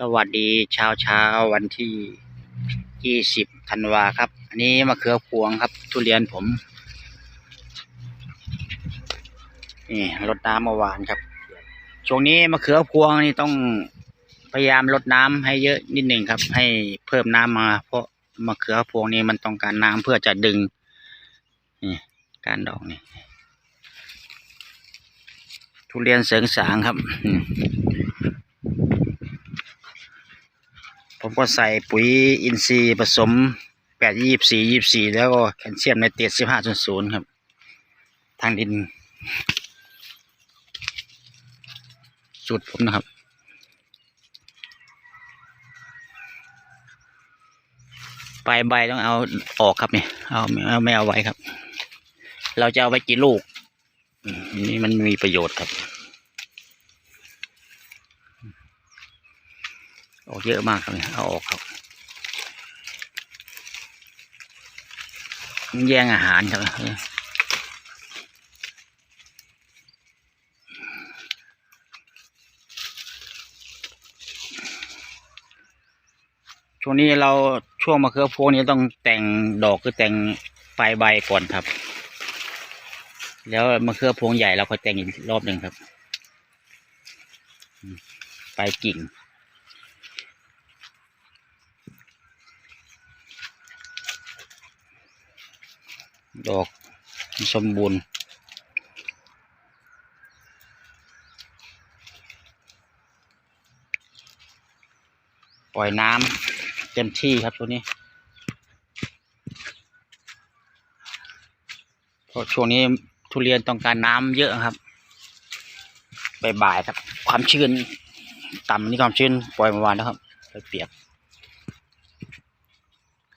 สวัสดีเช้าเช้าวันที่ยี่สิบธันวาครับ อันนี้มะเขือพวงครับ ทุเรียนผมนี่รดน้ำเมื่อวานครับ ช่วงนี้มะเขือพวงนี่ต้องพยายามรดน้ำให้เยอะนิดหนึ่งครับ ให้เพิ่มน้ำมา เพราะมะเขือพวงนี้มันต้องการน้ำเพื่อจะดึงนี่การดอกนี่ทุเรียนเสริงสางครับอืม ผมก็ใส่ปุ๋ยอินทรีย์ผสมแปดยี่สี่ยี่สี่แล้วก็แคลเซียมในเตดสิบห้าศูนย์ครับ ทางดินสูตรผมนะครับปลายใบต้องเอาออกครับเนี่ยเอาไม่เอาไว้ครับ เราจะเอาไว้กี่ลูกนี่มันมีประโยชน์ครับ ออกเยอะมากครับเนี่ยเอาออกครับมันแย่งอาหารครับช่วงนี้เราช่วงมะเขือพวงนี้ต้องแต่งดอกคือแต่งปลายใบก่อนครับ แล้วมะเขือพวงใหญ่เราค่อยแต่งอีกรอบหนึ่งครับปลายกิ่ง ดอกสมบูรณ์ปล่อยน้ำเต็มที่ครับช่วนี้เพราะช่วงนี้ทุเรียนต้องการน้ำเยอะครับบ่ายๆครับ ความชื้นต่ำนี่ความชื้นปล่อยเมื่อวานแล้วครับไปเปียก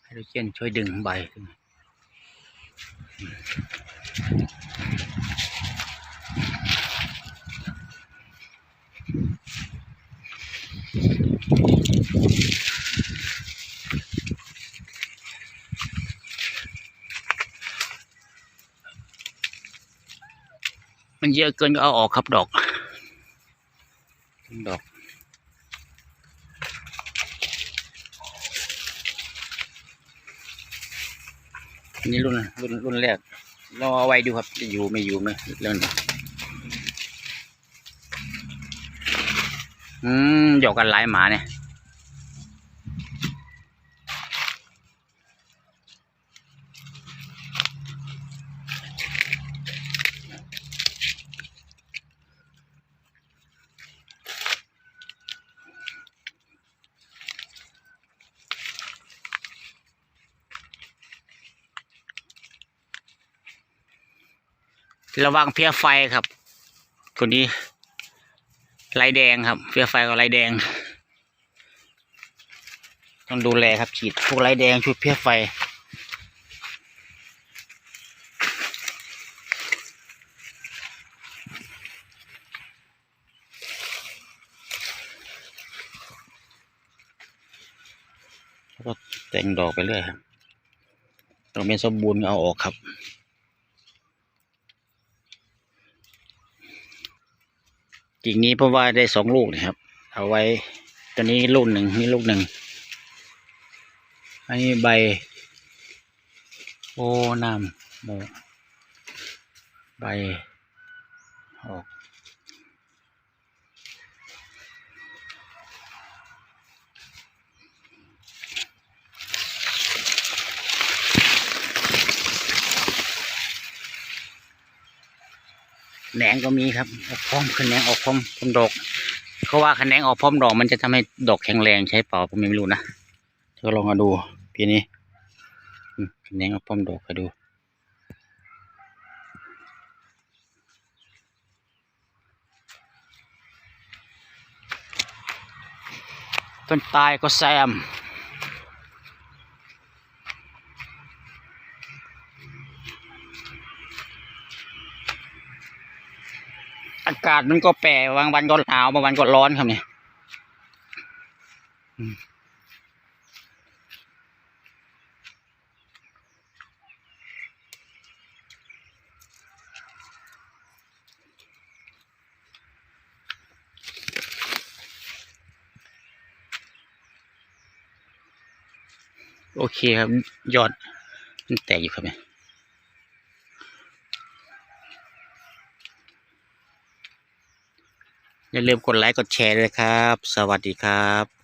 ไฮโดรเจนช่วยดึงใบขึ้น มันเยอะเกินก็เอาออกครับดอก ดอก นี่รุ่นรุ่นรุ่นแรกเราเอาไว้ดูครับจะอยู่ไม่อยู่ไหมเรื่องนี้อืมหยอกกันหลายหมาเนี่ย ระวังเพี้ยไฟครับคนนี้ลายแดงครับ เพี้ยไฟกับลายแดง ต้องดูแลครับฉีดพวกลายแดงชุดเพี้ยไฟก็แต่งดอกไปเรื่อยครับต้องเป็นสมบูรณ์เอาออกครับ กิ่งนี้เพราะว่าได้สองลูกนะครับ เอาไว้ตัวนี้ลูกหนึ่งนี่ลูกหนึ่งอันนี้ใบโอนำโมใบออก แขนงก็มีครับออกพร้อมแขนงออกพร้อมพร้อมดอกเขาว่าแขนงออกพร้อมดอกมันจะทำให้ดอกแข็งแรงใช่เปล่าผมไม่รู้นะเดลองมาดูปีนี้อืมแขนงออกพร้อมดอกไปดูต้นตายก็แซม อากาศมันก็แปรบางวันก็หนาวบางวันก็ร้อนครับเนี่ยโอเคครับ ยอดมันแตกอยู่ครับเนี่ย อย่าลืมกดไลค์กดแชร์ด้วยครับ สวัสดีครับ